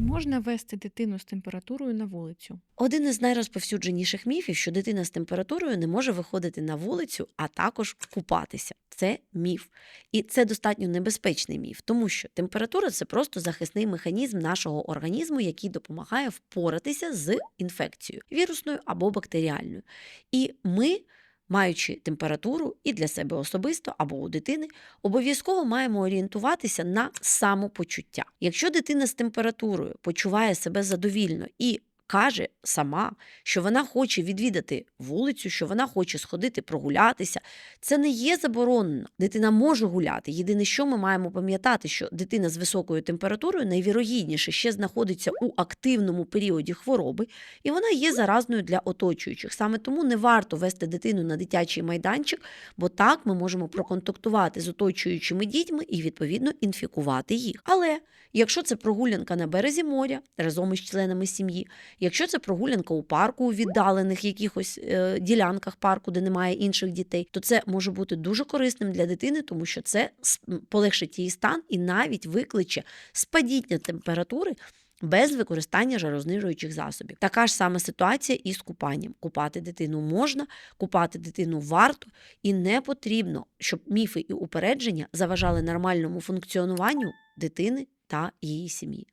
Чи можна вести дитину з температурою на вулицю? Один із найрозповсюдженіших міфів, що дитина з температурою не може виходити на вулицю, а також купатися. Це міф. І це достатньо небезпечний міф, тому що температура це просто захисний механізм нашого організму, який допомагає впоратися з інфекцією вірусною або бактеріальною. І ми. Маючи температуру і для себе особисто або у дитини, обов'язково маємо орієнтуватися на самопочуття. Якщо дитина з температурою почуває себе задовільно і каже сама, що вона хоче відвідати вулицю, що вона хоче сходити прогулятися, це не є заборонено. Дитина може гуляти. Єдине, що ми маємо пам'ятати, що дитина з високою температурою найвірогідніше ще знаходиться у активному періоді хвороби, і вона є заразною для оточуючих. Саме тому не варто вести дитину на дитячий майданчик, бо так ми можемо проконтактувати з оточуючими дітьми і відповідно інфікувати їх. Але якщо це прогулянка на березі моря разом із членами сім'ї, якщо це прогулянка у парку у віддалених якихось е, ділянках парку, де немає інших дітей, то це може бути дуже корисним для дитини, тому що це полегшить її стан і навіть викличе спадіння температури. Без використання жарознижуючих засобів. Така ж сама ситуація і з купанням. Купати дитину можна, купати дитину варто, і не потрібно, щоб міфи і упередження заважали нормальному функціонуванню дитини та її сім'ї.